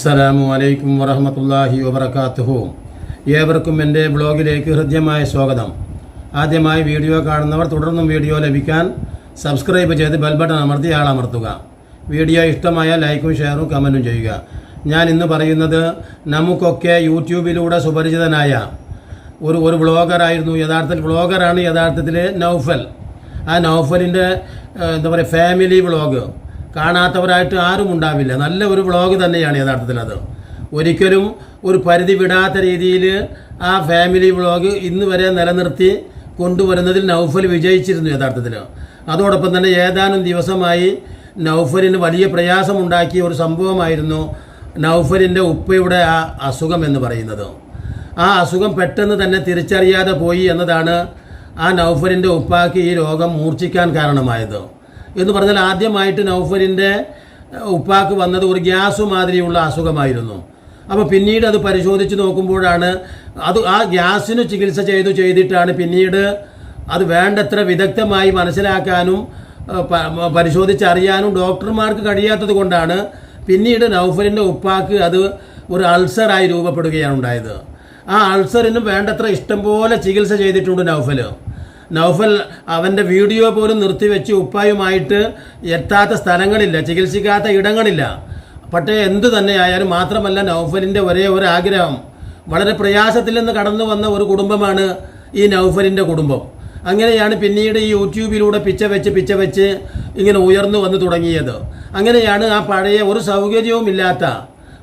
അസ്സലാമു അലൈക്കും വറഹമത്തല്ലാഹി വബർക്കാത്തുഹു ഏവർക്കും എന്റെ ബ്ലോഗിലേക്ക് ഹൃദ്യമായ സ്വാഗതം. ആദ്യമായി വീഡിയോ കാണുന്നവർ തുടർന്നും വീഡിയോ ലഭിക്കാൻ സബ്സ്ക്രൈബ് ചെയ്ത് ബെൽ ബട്ടൺ അമർത്തി ആളമർത്തുക. വീഡിയോ ഇഷ്ടമായ ലൈക്കും ഷെയറും കമന്റും ചെയ്യുക. ഞാൻ ഇന്ന് പറയുന്നത് നമുക്കൊക്കെ യൂട്യൂബിലൂടെ സുപരിചിതനായ ഒരു ഒരു ബ്ലോഗറായിരുന്നു യഥാർത്ഥത്തിൽ ബ്ലോഗറാണ് യഥാർത്ഥത്തിൽ നൗഫൽ. ആ നൗഫലിന്റെ എന്താ പറയുക ഫാമിലി വ്ളോഗ്. കാണാത്തവരായിട്ട് ആരും ഉണ്ടാവില്ല. നല്ല ഒരു വ്ളോഗ് തന്നെയാണ് യഥാർത്ഥത്തിൽ അത്. ഒരിക്കലും ഒരു പരിധി വിടാത്ത രീതിയിൽ ആ ഫാമിലി വ്ളോഗ് ഇന്ന് വരെ നിലനിർത്തി കൊണ്ടുവരുന്നതിൽ നൗഫൽ വിജയിച്ചിരുന്നു യഥാർത്ഥത്തിൽ. അതോടൊപ്പം തന്നെ ഏതാനും ദിവസമായി നൗഫലിന് വലിയ പ്രയാസമുണ്ടാക്കിയ ഒരു സംഭവമായിരുന്നു നൗഫലിന്റെ ഉപ്പയുടെ ആ അസുഖം എന്ന് പറയുന്നത്. ആ അസുഖം പെട്ടെന്ന് തന്നെ തിരിച്ചറിയാതെ പോയി എന്നതാണ് ആ നൗഫലിന്റെ ഉപ്പാക്ക് ഈ രോഗം മൂർച്ഛിക്കാൻ കാരണമായത്. എന്ന് പറഞ്ഞാൽ ആദ്യമായിട്ട് നൗഫലിന്റെ ഉപ്പാക്ക് വന്നത് ഒരു ഗ്യാസ് മാതിരിയുള്ള അസുഖമായിരുന്നു. അപ്പോൾ പിന്നീട് അത് പരിശോധിച്ച് നോക്കുമ്പോഴാണ് അത് ആ ഗ്യാസിന് ചികിത്സ ചെയ്തു ചെയ്തിട്ടാണ് പിന്നീട് അത് വേണ്ടത്ര വിദഗ്ധമായി മനസ്സിലാക്കാനും പരിശോധിച്ചറിയാനും ഡോക്ടർമാർക്ക് കഴിയാത്തത് കൊണ്ടാണ് പിന്നീട് നൗഫലിന്റെ ഉപ്പാക്ക് അത് ഒരു അൾസറായി രൂപപ്പെടുകയാണ് ഉണ്ടായത്. ആ അൾസറിനും വേണ്ടത്ര ഇഷ്ടംപോലെ ചികിത്സ ചെയ്തിട്ടുണ്ട് നൗഫൽ നൗഫൽ അവന്റെ വീഡിയോ പോലും നിർത്തിവെച്ച് ഉപ്പായുമായിട്ട് എത്താത്ത സ്ഥലങ്ങളില്ല ചികിത്സിക്കാത്ത ഇടങ്ങളില്ല. പക്ഷേ എന്തു തന്നെയായാലും മാത്രമല്ല നൗഫലിന്റെ ഒരേ ഒരു ആഗ്രഹം. വളരെ പ്രയാസത്തിൽ നിന്ന് കടന്നു വന്ന ഒരു കുടുംബമാണ് ഈ നൗഫലിന്റെ കുടുംബം. അങ്ങനെയാണ് പിന്നീട് ഈ യൂട്യൂബിലൂടെ പിച്ച വെച്ച് പിച്ച വെച്ച് ഇങ്ങനെ ഉയർന്നു വന്ന് തുടങ്ങിയത്. അങ്ങനെയാണ് ആ പഴയ ഒരു സൗകര്യവും ഇല്ലാത്ത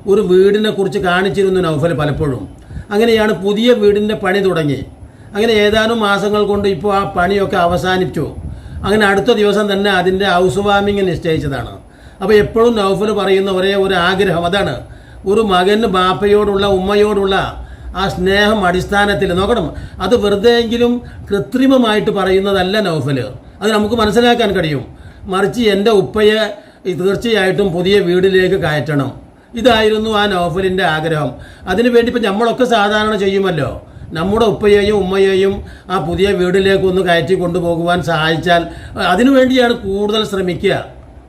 ഒരു വീടിനെ കുറിച്ച് കാണിച്ചിരുന്നു നൗഫൽ പലപ്പോഴും. അങ്ങനെയാണ് പുതിയ വീടിന്റെ പണി തുടങ്ങി. അങ്ങനെ ഏതാനും മാസങ്ങൾ കൊണ്ട് ഇപ്പോൾ ആ പണിയൊക്കെ അവസാനിച്ചു. അങ്ങനെ അടുത്ത ദിവസം തന്നെ അതിന്റെ ഹൗസ് വാമിങ് നിശ്ചയിച്ചതാണ്. അപ്പോൾ എപ്പോഴും നൗഫൽ പറയുന്ന ഒരേ ഒരു ആഗ്രഹം അതാണ് ഒരു മകന് ബാപ്പയോടുള്ള ഉമ്മയോടുള്ള ആ സ്നേഹം അടിസ്ഥാനത്തിൽ. നോക്കണം അത് വെറുതെ എങ്കിലും കൃത്രിമമായിട്ട് പറയുന്നതല്ല നൗഫൽ അത് നമുക്ക് മനസ്സിലാക്കാൻ കഴിയും. മറിച്ച് എന്റെ ഉപ്പയെ തീർച്ചയായിട്ടും പുതിയ വീടിലേക്ക് കയറ്റണം. ഇതായിരുന്നു ആ നൗഫലിന്റെ ആഗ്രഹം. അതിനുവേണ്ടി ഇപ്പം നമ്മളൊക്കെ സാധാരണ ചെയ്യുമല്ലോ. നമ്മുടെ ഉപ്പയെയും ഉമ്മയെയും ആ പുതിയ വീട്ടിലേക്ക് ഒന്ന് കയറ്റി കൊണ്ടുപോകുവാൻ സഹായിച്ചാൽ അതിനുവേണ്ടിയാണ് കൂടുതൽ ശ്രമിക്കുക.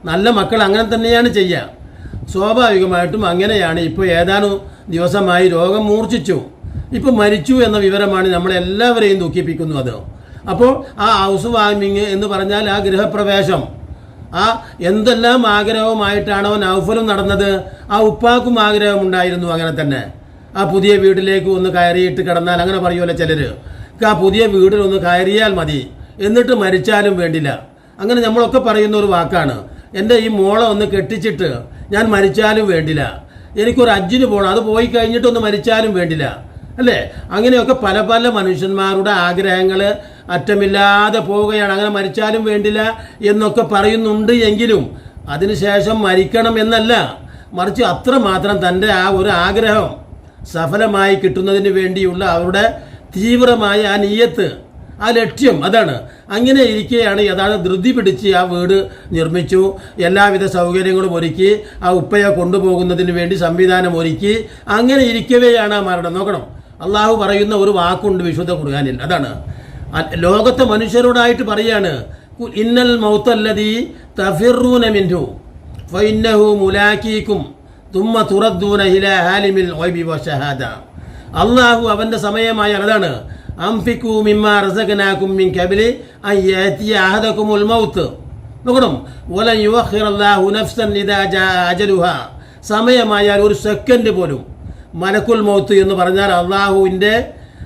നല്ല മക്കൾ അങ്ങനെ തന്നെയാണ് ചെയ്യുക. സ്വാഭാവികമായിട്ടും അങ്ങനെയാണ്. ഇപ്പോൾ ഏതാനും ദിവസമായി രോഗം മൂർച്ഛിച്ചു. ഇപ്പോൾ മരിച്ചു എന്ന വിവരമാണ് നമ്മളെല്ലാവരെയും ദുഃഖിപ്പിക്കുന്നത് അപ്പോൾ ആ ഹൗസ് വാമിങ് എന്ന് പറഞ്ഞാൽ ആ ഗൃഹപ്രവേശം. ആ എന്തെല്ലാം ആഗ്രഹവുമായിട്ടാണോ നൗഫലും നടന്നത്? ആ ഉപ്പാക്കും ആഗ്രഹമുണ്ടായിരുന്നു അങ്ങനെ തന്നെ. ആ പുതിയ വീട്ടിലേക്ക് ഒന്ന് കയറിയിട്ട് കിടന്നാൽ അങ്ങനെ പറയുമല്ലോ ചിലർ ആ പുതിയ വീട്ടിൽ ഒന്ന് കയറിയാൽ മതി. എന്നിട്ട് മരിച്ചാലും വേണ്ടില്ല. അങ്ങനെ നമ്മളൊക്കെ പറയുന്ന ഒരു വാക്കാണ്. എന്റെ ഈ മോളെ ഒന്ന് കെട്ടിച്ചിട്ട് ഞാൻ മരിച്ചാലും വേണ്ടില്ല. എനിക്കൊരു അജ്ജിന് പോകണം അത് പോയി കഴിഞ്ഞിട്ടൊന്ന് മരിച്ചാലും വേണ്ടില്ല. അല്ലേ? അങ്ങനെയൊക്കെ പല പല മനുഷ്യന്മാരുടെ ആഗ്രഹങ്ങൾ അറ്റമില്ലാതെ പോവുകയാണ്. അങ്ങനെ മരിച്ചാലും വേണ്ടില്ല എന്നൊക്കെ പറയുന്നുണ്ട് എങ്കിലും അതിനുശേഷം മരിക്കണം എന്നല്ല. മറിച്ച് അത്രമാത്രം തന്റെ ആ ഒരു ആഗ്രഹം സഫലമായി കിട്ടുന്നതിന് വേണ്ടിയുള്ള അവരുടെ തീവ്രമായ ആ നീയത്ത് ആ ലക്ഷ്യം അതാണ്. അങ്ങനെ ഇരിക്കുകയാണ് യഥാർത്ഥ ധൃതി പിടിച്ച് ആ വീട് നിർമ്മിച്ചു. എല്ലാവിധ സൗകര്യങ്ങളും ഒരുക്കി ആ ഉപ്പയെ കൊണ്ടുപോകുന്നതിന് വേണ്ടി സംവിധാനം ഒരുക്കി. അങ്ങനെ ഇരിക്കവെയാണ് ആ മരണം. നോക്കണം. അള്ളാഹു പറയുന്ന ഒരു വാക്കുണ്ട് വിശുദ്ധ ഖുർആനിൽ. അതാണ്. ലോകത്തെ മനുഷ്യരോടായിട്ട് പറയാണ് "കു- ഇന്നൽ മൗത്തല്ലതി തഫിറൂന മിൻഹു ഫഇന്നഹു മുലാക്കീക്കും തുമ്മ തുറദ്ദൂന ഇല ഹാലിമിൽ ഗൈബി വശഹാദ അള്ളാഹു അവന്റെ സമയമായ അതാണ്. അംഫിക്കു മിമ്മ റസഖനാകും മിൻ കബിലി അയ്യത്തിയ യഅതിയ അഹദകുമുൽ മൗത്ത്. നോക്കണം. വലൻ യുവഹിറല്ലാഹു നഫ്സൻ ഇദാ ജാഅ അജലുഹാ. സമയമായാൽ ഒരു സെക്കൻഡ് പോലും മലക്കുൽ മൗത്ത് എന്ന് പറഞ്ഞാൽ അള്ളാഹുവിന്റെ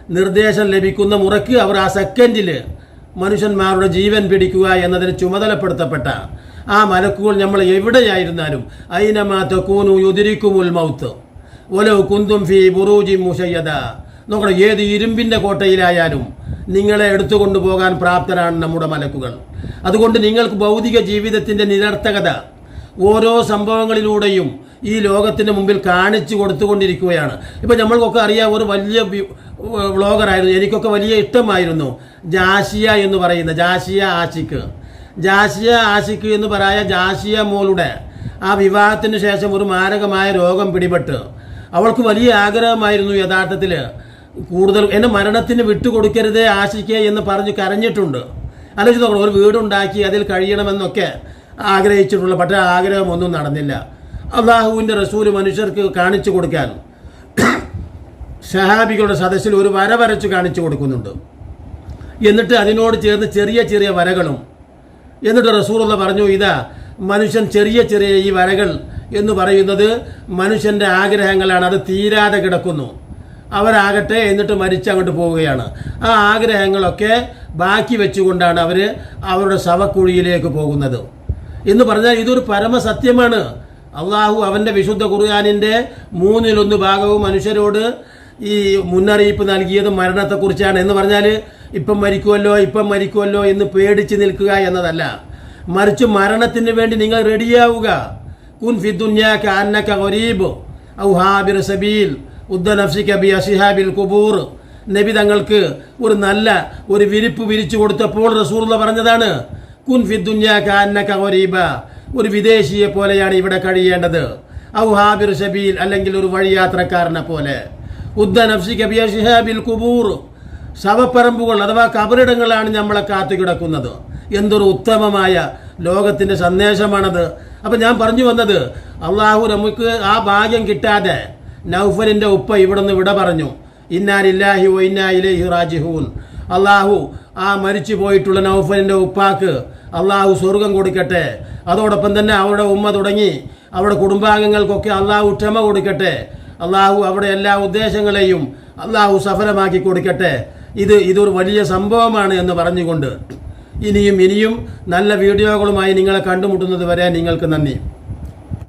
നിർദ്ദേശം ലഭിക്കുന്ന മുറയ്ക്ക് അവർ ആ സെക്കൻഡിൽ മനുഷ്യന്മാരുടെ ജീവൻ പിടിക്കുക എന്നതിന് ചുമതലപ്പെടുത്തപ്പെട്ട ആ മലക്കുകൾ നമ്മൾ എവിടെയായിരുന്നാലും അയിനമാ തക്കൂനു യുതിരിക്കുമുൽ മൗത്ത്. ഒലോ കുന്തും ഫി ബുറൂജി മുഷയ്യദ നോക്കണം ഏത് ഇരുമ്പിന്റെ കോട്ടയിലായാലും നിങ്ങളെ എടുത്തുകൊണ്ടു പോകാൻ പ്രാപ്തരാണ് നമ്മുടെ മലക്കുകൾ. അതുകൊണ്ട് നിങ്ങൾക്ക് ഭൗതിക ജീവിതത്തിന്റെ നിരർത്ഥകത ഓരോ സംഭവങ്ങളിലൂടെയും ഈ ലോകത്തിന് മുമ്പിൽ കാണിച്ചു കൊടുത്തുകൊണ്ടിരിക്കുകയാണ്. ഇപ്പം നമ്മൾക്കൊക്കെ അറിയാം ഒരു വലിയ വ്ലോഗറായിരുന്നു എനിക്കൊക്കെ വലിയ ഇഷ്ടമായിരുന്നു ജാഷിയ എന്ന് പറയുന്ന ജാഷിയ ആഷിക്ക് ജാഷിയ ആശിക്കു എന്ന് പറയാ ജാസിയ മോളുടെ. ആ വിവാഹത്തിന് ശേഷം ഒരു മാരകമായ രോഗം പിടിപെട്ട്. അവൾക്ക് വലിയ ആഗ്രഹമായിരുന്നു യഥാർത്ഥത്തിൽ. കൂടുതൽ എന്നെ മരണത്തിന് വിട്ടുകൊടുക്കരുതേ ആശിക്കേ എന്ന് പറഞ്ഞ് കരഞ്ഞിട്ടുണ്ട്. ആലോചിച്ച് നോക്കണം ഒരു വീടുണ്ടാക്കി അതിൽ കഴിയണമെന്നൊക്കെ ആഗ്രഹിച്ചിട്ടുള്ള പക്ഷേ ആഗ്രഹം ആഗ്രഹമൊന്നും നടന്നില്ല. അള്ളാഹുവിന്റെ റസൂൽ മനുഷ്യർക്ക് കാണിച്ചു കൊടുക്കാൻ. ഷഹാബികളുടെ സദസ്സിൽ ഒരു വര വരച്ച് കാണിച്ചു കൊടുക്കുന്നുണ്ട്. എന്നിട്ട് അതിനോട് ചേർന്ന് ചെറിയ ചെറിയ വരകളും എന്നിട്ട് റസൂറുള്ള പറഞ്ഞു ഇതാ മനുഷ്യൻ ചെറിയ ചെറിയ ഈ വരകൾ എന്ന് പറയുന്നത് മനുഷ്യന്റെ ആഗ്രഹങ്ങളാണ്. അത് തീരാതെ കിടക്കുന്നു. അവരാകട്ടെ എന്നിട്ട് മരിച്ചങ്ങോട്ട് പോവുകയാണ്. ആ ആഗ്രഹങ്ങളൊക്കെ ബാക്കി വെച്ചുകൊണ്ടാണ് അവർ അവരുടെ ശവക്കുഴിയിലേക്ക് പോകുന്നത്. എന്ന് പറഞ്ഞാൽ ഇതൊരു പരമസത്യമാണ്. അള്ളാഹു അവന്റെ വിശുദ്ധ ഖുർആാനിന്റെ മൂന്നിലൊന്ന് ഭാഗവും മനുഷ്യരോട് ഈ മുന്നറിയിപ്പ് നൽകിയത് മരണത്തെക്കുറിച്ചാണ്. എന്ന് പറഞ്ഞാൽ ഇപ്പം മരിക്കുമല്ലോ ഇപ്പം മരിക്കുമല്ലോ എന്ന് പേടിച്ച് നിൽക്കുക എന്നതല്ല. മറിച്ച് മരണത്തിന് വേണ്ടി നിങ്ങൾ റെഡിയാവുക. കുൻ ഫി ദുന്യാക അന്നക ഗരീബ്. ഔ ഹാബിർ സബീൽ. ഉദ്ദ നഫ്സിക ബി അസിഹാബിൽ കുബൂർ നബി തങ്ങൾക്ക് ഒരു നല്ല ഒരു വിരിപ്പ് വിരിച്ചു കൊടുത്തപ്പോൾ റസൂർല പറഞ്ഞതാണ് കുൻ ഫി ദുന്യാക അന്നക ഗരീബ. ഒരു വിദേശിയെ പോലെയാണ് ഇവിടെ കഴിയേണ്ടത്. ഔ ഹാബിർ സബീൽ അല്ലെങ്കിൽ ഒരു വഴിയാത്രക്കാരനെ പോലെ. ഉദ്ദ നഫ്സിക ബി അസിഹാബിൽ കുബൂർ ശവപ്പറമ്പുകൾ അഥവാ കബറിടങ്ങളാണ് നമ്മളെ കാത്തു കിടക്കുന്നത്. എന്തൊരു ഉത്തമമായ ലോകത്തിന്റെ സന്ദേശമാണത്. അപ്പം ഞാൻ പറഞ്ഞു വന്നത് അള്ളാഹു നമുക്ക് ആ ഭാഗ്യം കിട്ടാതെ നൗഫലിന്റെ ഉപ്പ ഇവിടെ നിന്ന് വിട പറഞ്ഞു. ഇന്നാലില്ലാഹി ഒ ഇന്നായിലേഹി റാജിഹൂൻ അള്ളാഹു ആ മരിച്ചു പോയിട്ടുള്ള നൗഫലിന്റെ ഉപ്പാക്ക് അള്ളാഹു സ്വർഗം കൊടുക്കട്ടെ. അതോടൊപ്പം തന്നെ അവരുടെ ഉമ്മ തുടങ്ങി അവരുടെ കുടുംബാംഗങ്ങൾക്കൊക്കെ അള്ളാഹു ക്ഷമ കൊടുക്കട്ടെ. അള്ളാഹു അവിടെ എല്ലാ ഉദ്ദേശങ്ങളെയും അള്ളാഹു സഫലമാക്കി കൊടുക്കട്ടെ. ഇത് ഇതൊരു വലിയ സംഭവമാണ് എന്ന് പറഞ്ഞുകൊണ്ട് ഇനിയും ഇനിയും നല്ല വീഡിയോകളുമായി നിങ്ങളെ കണ്ടുമുട്ടുന്നത് വരെ നിങ്ങൾക്ക് നന്ദി.